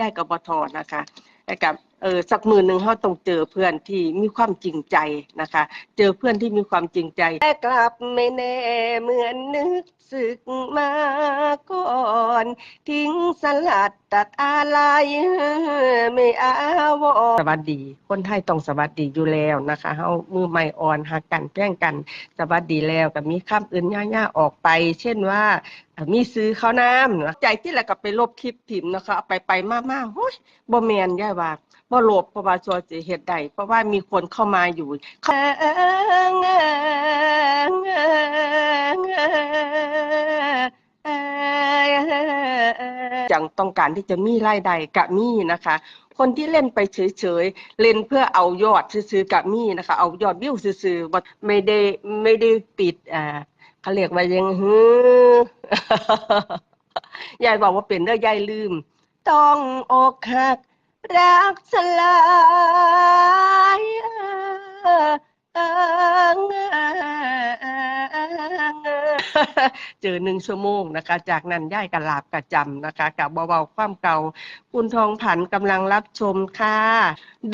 ยายกับบทนะคะแล้วกับ เออสักมือหนึ่งเขาต้องเจอเพื่อนที่มีความจริงใจนะคะ เจอเพื่อนที่มีความจริงใจแต่กลับไม่แน่เหมือนนึกสึกมาก่อน ทิ้งสลัดตัดอะไรไม่อาวรสวัสดี คนไทยต้องสวัสดีอยู่แล้วนะคะเฮามือใหม่อ่อนหักกันแกล้งกันสวัสดีแล้วก็มีคำอื่นย่าๆออกไป เช่นว่ามีซื้อข้าวน้ำใจที่แหละก็ไปลบคลิปถิ่มนะคะไปไปมากๆโอ้ยบ่แมนย่าว่าบ่ลบเพราะว่าชัวสิเฮ็ดได้เพราะว่ามีคนเข้ามาอยู่จังต้องการที่จะมีรายได้กะมีนะคะ คนที่เล่นไปเฉยๆ เล่นเพื่อเอายอดซื้อๆกับมี่นะคะ เอายอดวิวซื้อๆบ่ไม่ได้ไม่ได้ปิดอ่าเขาเรียกว่ายังฮือยายบอกว่าเป็นเด้อยายลืม ต้องอกหัก รักสลายเจอหนึ่งชั่วโมงนะคะ จากนั้นย่ายกระลาบกระจำนะคะกับเบาๆความเก่า คุณทองผันกำลังรับชมค่ะ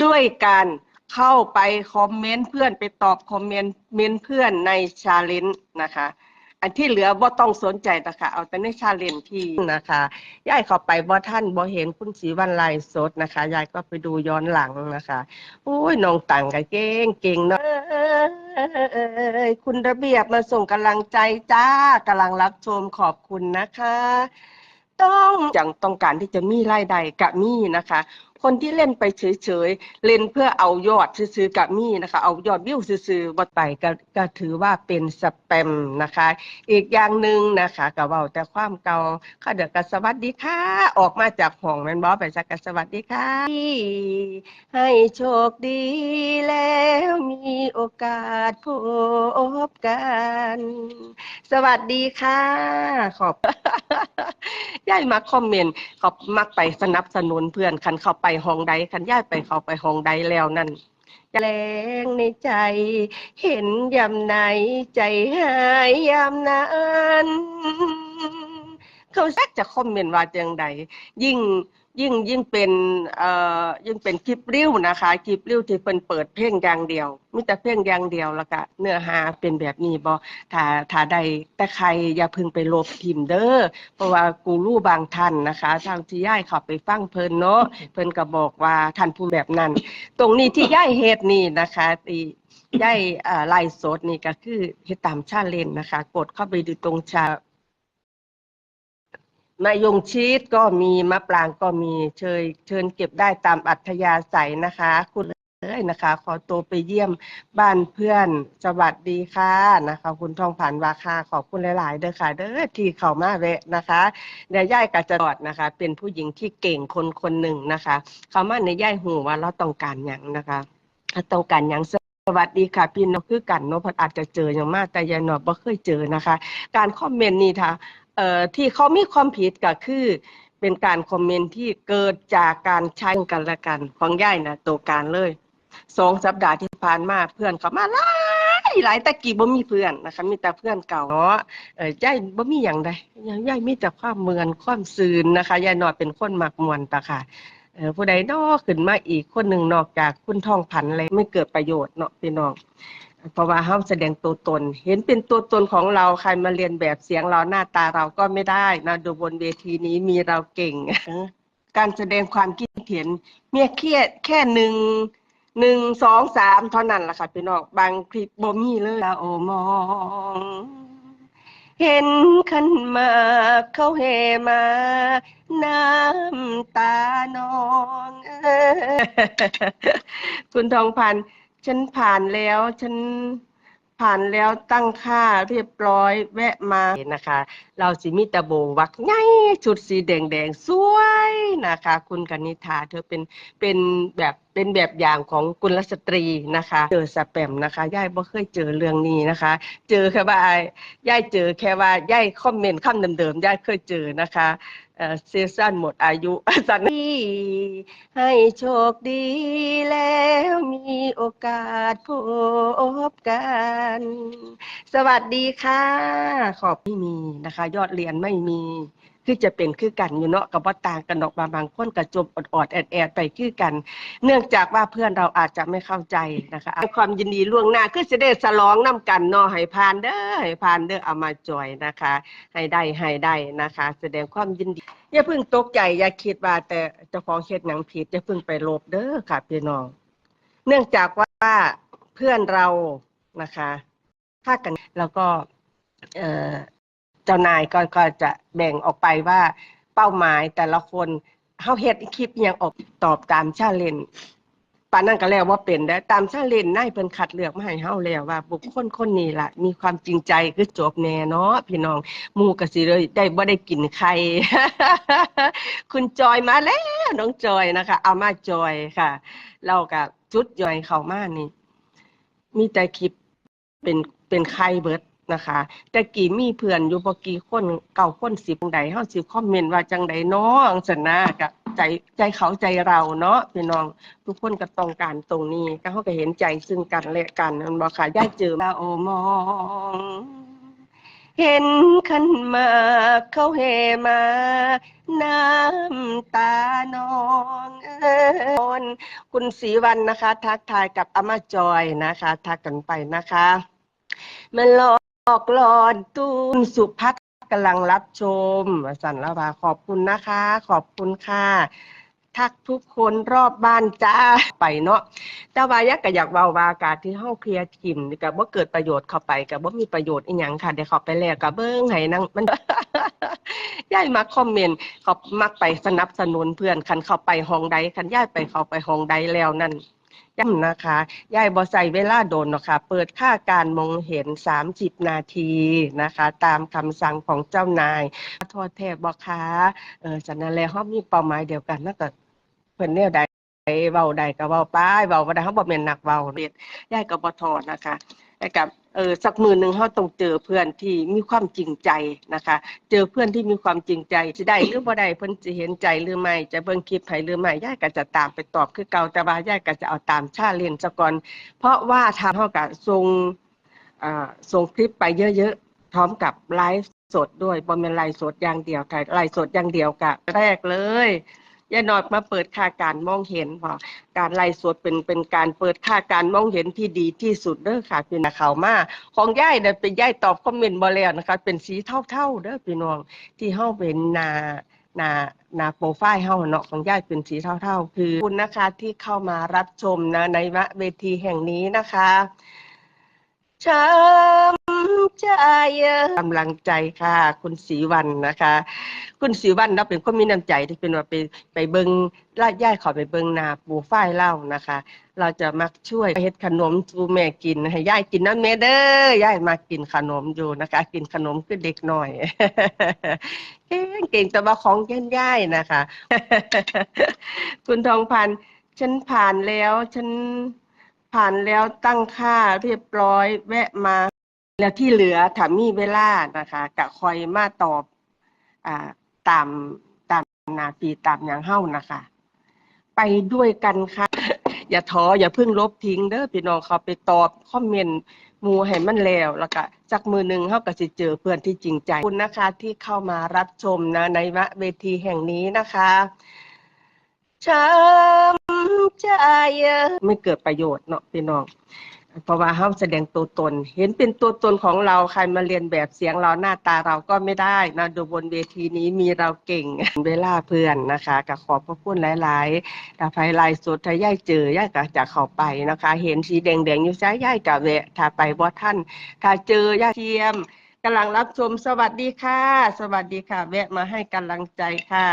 ด้วยการเข้าไปคอมเมนต์เพื่อนไปตอบคอมเมนต์เมนเพื่อนในชาเลนจ์นะคะ อันที่เหลือบ่ต้องสนใจนะคะ เอาแต่ในชาเลนที่นะคะยายเข้าไปบ่ท่านบ่เห็นคุณศรีวันไลฟ์สดนะคะยายก็ไปดูย้อนหลังนะคะโอ้ยน้องตังก็เก่งเก่งเนาะเอ้ยคุณระเบียบมาส่งกำลังใจจ้ากำลังรับชมขอบคุณนะคะ ต้องจังต้องการที่จะมีรายได้กะมีนะคะ คนที่เล่นไปเฉยๆ เล่นเพื่อเอายอดซื้อๆกับมี่นะคะ เอายอดวิวซื้อๆบ่ไปก็ก็ถือว่าเป็นสแปมนะคะ อีกอย่างหนึ่งนะคะก็เว้าแต่ความเก่าค่ะเดี๋ยวก็สวัสดีค่ะ ออกมาจากห้องแมนบ่ไปสักสวัสดีค่ะ ให้โชคดีแล้วมีโอกาสพบกัน สวัสดีค่ะ ขอบย่ายมาคอมเมนต์เขามักไปสนับสนุนเพื่อนคันเข้าไปห้องใดคันย่ายไปเขาไปห้องใดแล้วนั่นแรงในใจ เห็นยามไหนใจหายยามนั้นเขาแซกจะคอมเมนต์ว่าจังใดยิ่ง ยิ่งยิ่งเป็นเอ่อยิ่งเป็นคลิปริ้วนะคะคลิปริ้วที่เพิ่นเปิดเพลงอย่างเดียวมีแต่เพลงอย่างเดียวแล้วก็เนื้อหาเป็นแบบนี้บ่ถ้าถ้าใดแต่ใครอย่าเพึงไปลบทิมเด้อเพราะว่ากูรู้บางท่านนะคะ ทางที่ย่ายเข้าไปฟังเพิ่นเนาะเพิ่นก็บอกว่าท่านผู้แบบนั้น ตรงนี้ที่ย่ายเฮ็ดนี่นะคะที่ย่ายเอ่อไลฟ์สดนี่ก็คือเฮ็ดตามชาเลนจ์นะคะ กดเข้าไปดูตรงชา มะยงชีสก็มีมะปรางก็มีเชิญเชิญเก็บได้ตามอัธยาศัยนะคะ คุณเลยนะคะ ขอตัวไปเยี่ยมบ้านเพื่อนสวัสดีค่ะนะคะ คุณทองผ่านวาคาขอบคุณหลาย ๆ เด้อค่ะ เด้อที่เข้ามาแวะนะคะเดี๋ยวย่ายก็จอดนะคะ เป็นผู้หญิงที่เก่งคนคนหนึ่งนะคะ เขามาในย่ายหูว่าเราต้องการหยังนะคะต้องการหยังสวัสดีค่ะพี่น้องคือกันเนาะพิ่นอาจจะเจออย่างมากแต่ยายหนอบ่เคยเจอนะคะ การคอมเมนต์นี่ค่ะ ที่เขามีความผิดก็คือ เป็นการคอมเมนต์ที่เกิดจากการใช้กันและกันของย่ายนะตัวการเลยสองสัปดาห์ที่ผ่านมาเพื่อนเขามาหลายหลายตะกี้บ่มีเพื่อนนะคะมีแต่เพื่อนเก่าเนาะเอ่อย่ายบ่มีหยังใดย่ายมีแต่ความเมือนความซืนนะคะย่ายนอดเป็นคนมักมวนตะค่ะเออผู้ใดนอกขึ้นมาอีกคนหนึ่งนอกจากคุณทองพันธุ์อะไรไม่เกิดประโยชน์เนาะพี่น้อง เพราะว่าเฮาแสดงตัวตน เห็นเป็นตัวตนของเราใครมาเรียนแบบเสียงเราหน้าตาเราก็ไม่ได้นะดูบนเวทีนี้มีเราเก่ง การแสดงความคิดเห็นเมียเครียดแค่หนึ่งหนึ่งสองสามเท่านั้นล่ะค่ะพี่น้องบางคลิปบ่มีเลยโอมอง เห็นขันมาเขาเฮมา น้ำตานองคุณทองพันธ์ ฉันผ่านแล้ว ฉันผ่านแล้วตั้งค่าเรียบร้อยแวะมานะคะ เราสิมีตะโบวักไงชุดสีแดงแดงๆสวยนะคะ คุณกนิษฐาเธอเป็นเป็นแบบเป็นแบบอย่างของกุลสตรีนะคะ เจอสแปมนะคะย่ายบ่เคยเจอเรื่องนี้นะคะ เจอแค่ว่าย่ายเจอแค่ว่าย่ายคอมเมนต์คำเดิมๆย่ายเคยเจอนะคะ เซีซั่นหมดอายุสันนี่ให้โชคดีแล้วมีโอกาสพบกัน สวัสดีค่ะ ขอบไม่มีนะคะ ยอดเรียนไม่มี คือจะเป็นคือกันอยู่เนาะกับว่าต่างกันดอกบางบางคนก็จมอดๆแอดๆไปคือกัน เนื่องจากว่าเพื่อนเราอาจจะไม่เข้าใจนะคะความยินดีล่วงหน้าคือจะได้สลองน้ำกันเนาะให้ผ่านเด้อให้ผ่านเด้อเอามาจอยนะคะ ให้ได้ให้ได้นะคะ แสดงความยินดีอย่าเพิ่งตกใจอย่าคิดว่าแต่เจ้าของเฮ็ดหนังผิดอย่าเพิ่งไปลบเด้อค่ะพี่น้อง เนื่องจากว่าเพื่อนเรานะคะ ถ้ากันแล้วก็ เอ่อ จ้านายก็ก็จะแบ่งออกไปว่าเป้าหมายแต่ละคนเฮาเฮ็ดคลิปยังออกตอบตามชาเลนปานนั้นก็แล้วว่าเป็นได้ตามชาเลนนายเพิ่นคัดเลือกมาให้เฮาแล้วว่า บุคคลคนนี้ล่ะ มีความจริงใจคือจบแน่เนาะพี่น้องหมูก็สิเลยได้บ่ได้กินไข่คุณจอยมาแล้วน้องจอยนะคะ เอามาจอยค่ะ เรากับจุดจอยเข้ามานี่ มีแต่คลิปเป็นเป็นไข่เบิด นะคะแต่กี่มีเพื่อนอยู่บ่กี่คนเก่าคนสิบใดเฮาสิคอมเมนต์ว่าจังใดนาะจังนะก็ใจใจเขาใจเราเนาะพี่น้องทุกคนก็ต้องการตรงนี้ก็เขาก็เห็นใจซึ่งกันและกันนั่นบ่ค่ะย่าเจอมาโอมอง เห็นขันมาเขาเฮมา น้ำตานองเอยคุณศรีวันนะคะ ทักทายกับอามาจอยนะคะ ทักกันไปนะคะมันหล อกหลอนตูนสุพัฒน์กำลังรับชมสันละวาขอบคุณนะคะ ขอบคุณค่ะ ทักทุกคนรอบบ้านจ้าไปเนาะแต่ว่ายักก็อยากเว้าวาการที่เฮาเคลียร์ทีมก็บ่เกิดประโยชน์เข้าไปก็บ่มีประโยชน์อีหยังค่ะเดี๋ยวเข้าไปแล้วก็เบิ่งให้นั่งมันยายมาคอมเมนต์เขามักไปสนับสนุนเพื่อนคันเข้าไปห้องใดคันย่ายไปเข้าไปห้องใดแล้วนั่น ย้ำนะคะยายบอใส่เวลาโดนนะค่ะเปิดค่าการมองเห็น 30 นาทีนะคะ ตามคำสั่งของเจ้านายโทษแทบบอคะเออฉะนั้นแล้องมีเป้าหมายเดียวกันนั่นก็เพิ่นแนวใดเว้าได้ก็เว้าไปเว้าบ่ได้เขาบอกเม่นหนักเว้าเด็ดยายก็บ่ทอดนะคะ กับเออสักมือหนึ่งเฮาต้องเจอเพื่อนที่มีความจริงใจนะคะ เจอเพื่อนที่มีความจริงใจสิได้หรือบ่ได้เพิ่อนสิเห็นใจหรือไม่จะเบิ่งคลิปให้หรือไม่ยาก็จะตามไปตอบคือเก่าแต่ว่ายาก็จะเอาตามชาเลนซะก่อนเพราะว่าทางเฮาก็ส่งอ่าส่งคลิปไปเยอะๆพร้อมกับไลฟ์สดด้วยบ่แม่นไลฟ์สดอย่างเดียวค่ะไลฟ์สดอย่างเดียวก็แรกเลย ยายนอดมาเปิดค่าการมองเห็นพอการไล่สดเป็นเป็นการเปิดค่าการมองเห็นที่ดีที่สุดเด้อค่ะพี่น้องเขามาของย่ายเนี่ยเป็นย่ายตอบคอมเมนต์บ่แล้วนะคะ เป็นสีเท่าๆเด้อพี่น้องที่เฮาเป็นนานานาโปรไฟล์เฮาเนาะของย่ายเป็นสีเท่าๆ คือคุณนะคะที่เข้ามารับชมนะในเวทีแห่งนี้นะคะช้ำใจกำลังใจค่ะ คุณศรีวันนะคะ คุณศรีวันเราเป็นคนมีน้ำใจที่เป็นว่าไปไปเบิงลาดย่ายเขอไปเบิงนาปูฝ้ายเล่านะคะ เราจะมักช่วยเฮ็ดขนมจูแม่กินให้ย่ายกินน้ำเมเด้อย่ายมากินขนมอยู่นะคะ กินขนมคือเด็กหน่อยเก่งเก่งแต่ว่าของเย่นย่ายนะคะ คุณทองพันฉันผ่านแล้วฉันผ่านแล้วตั้งค่าเรียบร้อยแวะมา แล้วที่เหลือถามีเวลานะคะกะคอยมาตอบ อ่า ตามตามนาปีตามอย่างเฮ้านะคะ ไปด้วยกันค่ะ อย่าท้ออย่าเพิ่งลบทิ้งเด้อพี่น้องเขาไปตอบคอมเมนต์มูให้มันแล้วแล้วก็จักมือหนึ่งเฮาก็สิเจอเพื่อนที่จริงใจคุณนะคะ ที่เข้ามารับชมนะ ในเวทีแห่งนี้นะคะช้ำใจไม่เกิดประโยชน์เนาะพี่น้อง เพราะว่าเฮาแสดงตัวตน เห็นเป็นตัวตนของเราใครมาเรียนแบบเสียงเราหน้าตาเราก็ไม่ได้นะดูบนเวทีนี้มีเราเก่งเวลาเพื่อนนะคะก็ขอบพระคุณหลายๆถ้าไฟลน์สดถ้าย่ายเจอย่ายก็จะเข้าไปนะคะ เห็นสีแดงๆอยู่ซ้ายย่ายก็แวะถ้าไปบ่ท่าน ถ้าเจอย่าเทียมกำลังรับชมสวัสดีค่ะ สวัสดีค่ะ แวะมาให้กำลังใจค่ะ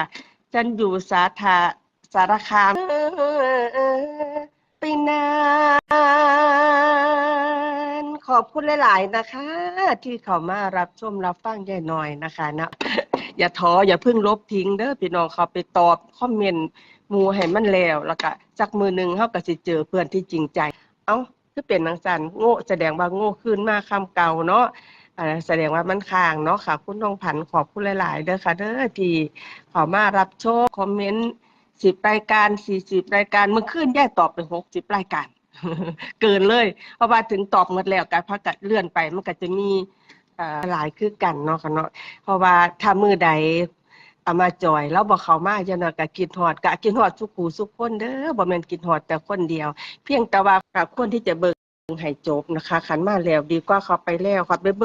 ฉันอยู่สาธาสารคามไปนาน อบคุณหลาย ๆ นะคะ ที่เข้ามารับชมรับฟังยายหน่อยนะคะนะอย่าท้ออย่าเพิ่งลบทิ้งเด้อพี่น้องเขาไปตอบคอมเมนต์มูให้มันแล้วแล้วก็จักมือหนึ่งเฮาก็สิเจอเพื่อนที่จริงใจ เอ้าคือเป็นจังซั่นโง่แสดงว่าโง่ขึ้นมาคำเก่าเนาะแสดงว่ามันค้างเนาะค่ะ คุณทองพันขอบคุณหลาย ๆ เด้อค่ะเด้อที่เข้ามารับชมคอมเมนต์10รายการ40รายการเมื่อคืนแยายตอบไป60รายการ เกินเลย เพราะว่าถึงตอบหมดแล้วการพักกัดเลื่อนไปมันก็จะมีหลายคือกันเนาะค่ะเนาะเพราะว่าถ้ามือใดอามาจอยแล้วบอกเขามาจังได๋ก็คิดฮอดกะกินหอดสุกูสุกคนเด้อบ่แม่นกินหอดแต่คนเดียว เพียงแต่ว่าคนที่จะเบิ่งให้จบนะคะขันมาแล้วดีกว่าเขาไปแล้วเขาไปเบิ่ง